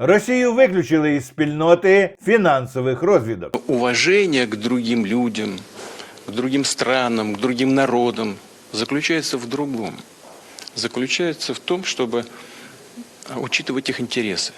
Росію виключили із спільноти фінансових розвідок. Уважение к другим людям, к другим странам, к другим народам заключается в другом. Заключается в том, чтобы а, учитывать их интересы.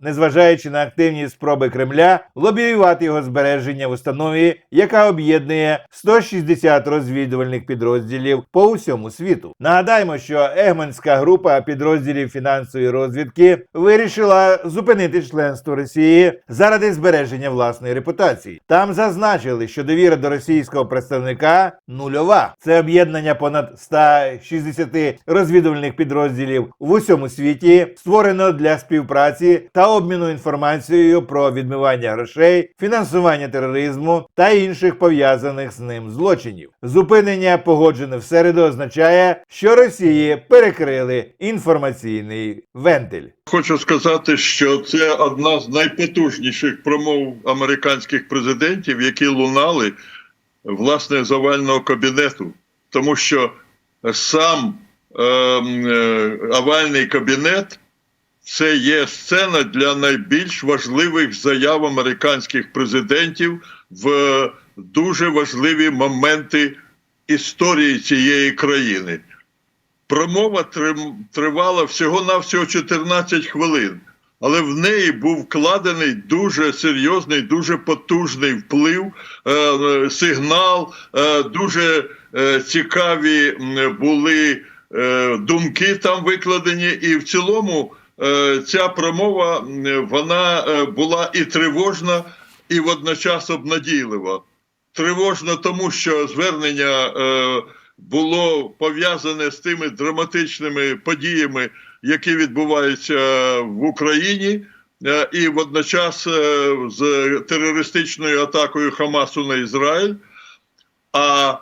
незважаючи на активні спроби Кремля лобіювати його збереження в установі, яка об'єднує 160 розвідувальних підрозділів по усьому світу. Нагадаємо, що Егманська група підрозділів фінансової розвідки вирішила зупинити членство Росії заради збереження власної репутації. Там зазначили, що довіра до російського представника нульова. Це об'єднання понад 160 розвідувальних підрозділів в усьому світі створено для співпраці та обміну інформацією про відмивання грошей, фінансування тероризму та інших пов'язаних з ним злочинів. Зупинення погоджене в середу означає, що Росії перекрили інформаційний вентиль. Хочу сказати, що це одна з найпотужніших промов американських президентів, які лунали власне овального кабінету, тому що сам ем, е, овальний кабінет це є сцена для найбільш важливих заяв американських президентів в дуже важливі моменти історії цієї країни. Промова тривала всього-навсього 14 хвилин, але в неї був вкладений дуже серйозний, дуже потужний вплив, е, е, сигнал, е, дуже е, цікаві були е, думки там викладені, і в цілому е, ця промова вона е, була і тривожна, і водночас обнадійлива. Тривожно, тому що звернення е, було пов'язане з тими драматичними подіями, які відбуваються в Україні, е, і водночас е, з терористичною атакою Хамасу на Ізраїль. А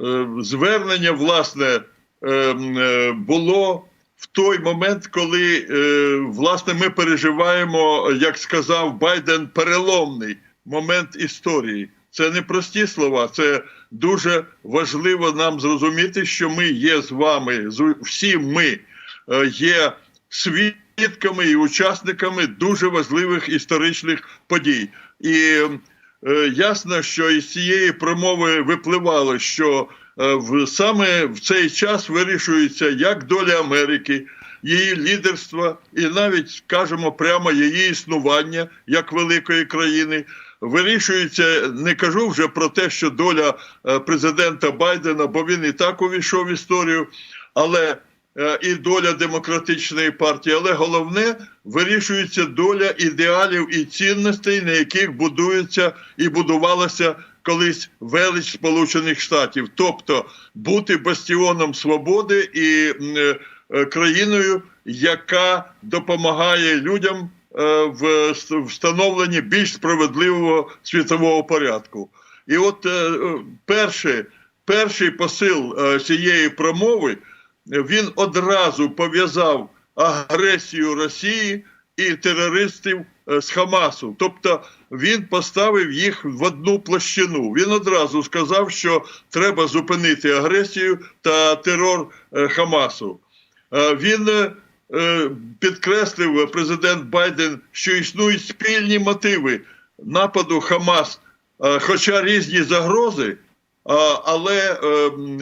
е, звернення, власне, е, е, було в той момент, коли е, власне ми переживаємо, як сказав Байден, переломний момент історії. Це не прості слова, це дуже важливо нам зрозуміти, що ми є з вами, всі ми е, є свідками і учасниками дуже важливих історичних подій. І е, ясно, що із цієї промови випливало, що в саме в цей час вирішується як доля Америки, її лідерства, і навіть скажемо прямо її існування як великої країни. Вирішується, не кажу вже про те, що доля е, президента Байдена, бо він і так увійшов в історію, але е, і доля демократичної партії, але головне вирішується доля ідеалів і цінностей, на яких будується і будувалася колись велич Сполучених Штатів, тобто бути бастіоном свободи і е, країною, яка допомагає людям е, в встановленні більш справедливого світового порядку. І от е, перший, перший посил цієї промови він одразу пов'язав агресію Росії і терористів з Хамасу. Тобто він поставив їх в одну площину. Він одразу сказав, що треба зупинити агресію та терор е, Хамасу. Е, Він е, підкреслив президент Байден, що існують спільні мотиви нападу Хамас, хоча різні загрози, але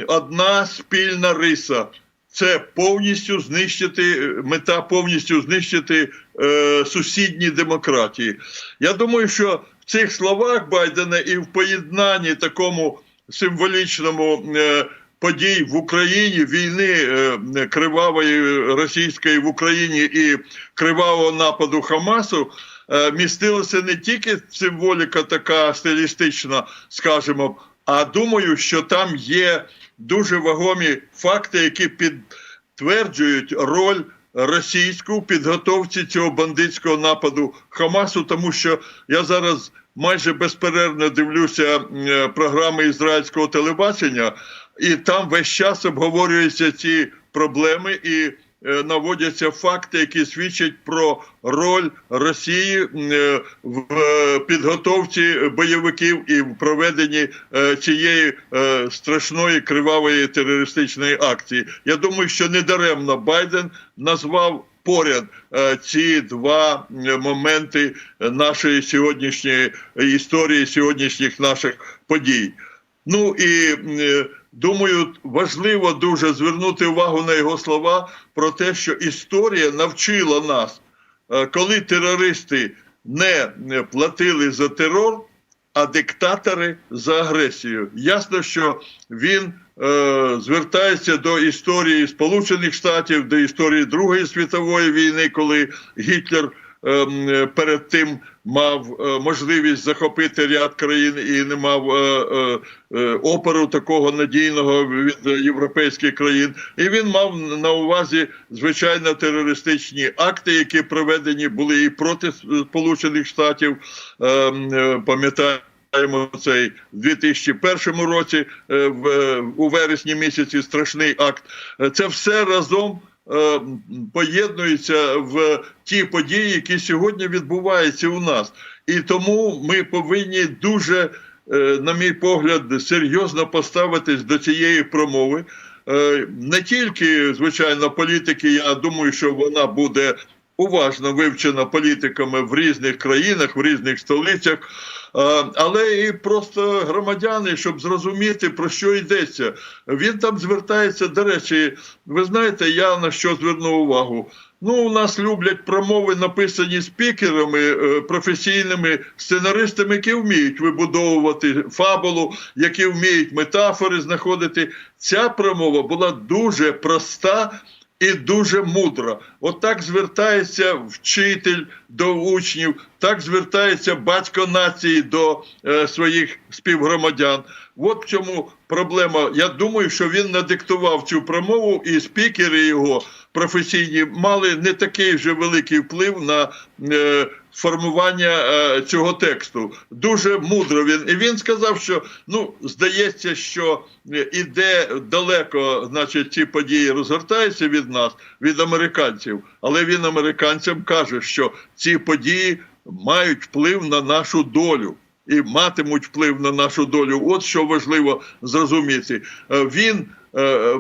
одна спільна риса. Це повністю знищити мета, повністю знищити е, сусідні демократії. Я думаю, що в цих словах Байдена і в поєднанні такому символічному е, подій в Україні, війни е, кривавої російської в Україні і кривавого нападу Хамасу. е, Містилася не тільки символіка така стилістична, скажімо, а думаю, що там є дуже вагомі факти, які підтверджують роль російську підготовці цього бандитського нападу Хамасу, тому що я зараз майже безперервно дивлюся е, програми ізраїльського телебачення, і там весь час обговорюються ці проблеми і наводяться факти, які свідчать про роль Росії е, в е, підготовці бойовиків і в проведенні е, цієї е, страшної кривавої терористичної акції. Я думаю, що недаремно Байден назвав поряд е, ці два е, моменти нашої сьогоднішньої історії, сьогоднішніх наших подій. Ну і е, думаю, важливо дуже звернути увагу на його слова про те, що історія навчила нас, е, коли терористи не платили за терор, а диктатори за агресію. Ясно, що він е, звертається до історії Сполучених Штатів, до історії Другої світової війни, коли Гітлер перед тим мав е, можливість захопити ряд країн і не мав е, е, е, опору такого надійного від е, європейських країн. І він мав на увазі звичайно терористичні акти, які проведені були і проти Сполучених Штатів. Ем, е, Пам'ятаємо цей в 2001 році, е, в, е, у вересні місяці страшний акт. Е, Це все разом е, поєднується в ті події, які сьогодні відбуваються у нас. І тому ми повинні дуже, е, на мій погляд, серйозно поставитись до цієї промови. Е, Не тільки, звичайно, політики, я думаю, що вона буде уважно вивчена політиками в різних країнах, в різних столицях, е, але і просто громадяни, щоб зрозуміти, про що йдеться. Він там звертається, до речі, ви знаєте, я на що звернув увагу. Ну, у нас люблять промови, написані спікерами, е, професійними сценаристами, які вміють вибудовувати фабулу, які вміють метафори знаходити. Ця промова була дуже проста і дуже мудра. Отак звертається вчитель до учнів, так звертається батько нації до е, своїх співгромадян. От в чому проблема. Я думаю, що він надиктував цю промову, і спікери його професійні мали не такий вже великий вплив на е, формування е, цього тексту. Дуже мудро він. І він сказав, що ну здається, що е, іде далеко, значить, ці події розгортаються від нас, від американців. Але він американцям каже, що ці події мають вплив на нашу долю. І матимуть вплив на нашу долю. От що важливо зрозуміти. Е, Він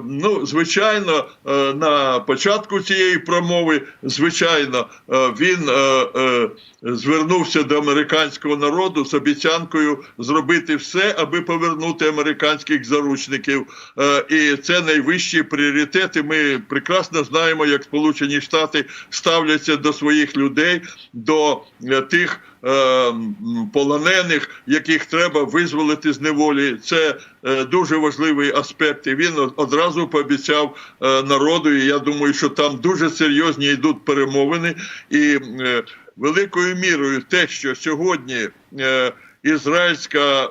Ну, звичайно, е, на початку цієї промови, звичайно, е, він е, е, звернувся до американського народу з обіцянкою зробити все, аби повернути американських заручників. Е, І це найвищі пріоритети. Ми прекрасно знаємо, як Сполучені Штати ставляться до своїх людей, до е, тих. Е, Полонених, яких треба визволити з неволі, це е, дуже важливий аспект. І він одразу пообіцяв е, народу. І я думаю, що там дуже серйозні йдуть перемовини. І е, великою мірою те, що сьогодні е, ізраїльська е,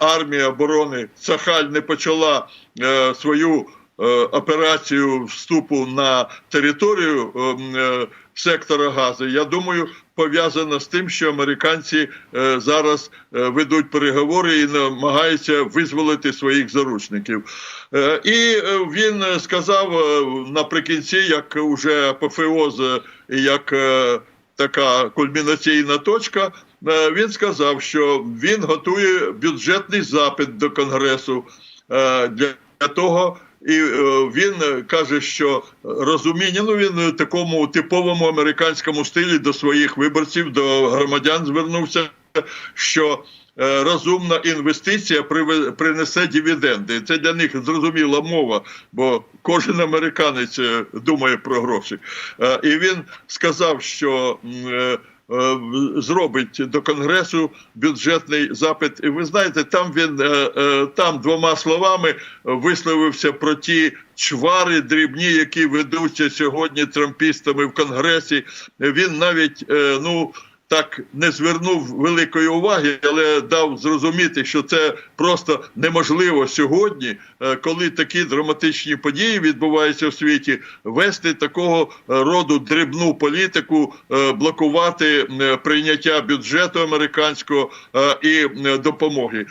армія оборони Цахаль не почала е, свою е, операцію вступу на територію ем, е, сектора Гази, я думаю, пов'язано з тим, що американці е, зараз е, ведуть переговори і намагаються визволити своїх заручників. Е, і е, він сказав е, наприкінці, як уже апофеоз, е, як е, така кульмінаційна точка. е, Він сказав, що він готує бюджетний запит до Конгресу е, для того. І е, він е, каже, що розуміння, ну він в такому типовому американському стилі до своїх виборців, до громадян звернувся, що е, розумна інвестиція принесе дивіденди. Це для них зрозуміла мова, бо кожен американець е, думає про гроші. Е, І він сказав, що. Е, Зробить до конгресу бюджетний запит. І ви знаєте, там він е, е, там двома словами висловився про ті чвари дрібні, які ведуться сьогодні трампістами в конгресі. Він навіть ну так не звернув великої уваги, але дав зрозуміти, що це просто неможливо сьогодні, е, коли такі драматичні події відбуваються в світі, вести такого е, роду дрібну політику, е, блокувати прийняття бюджету американського і допомоги.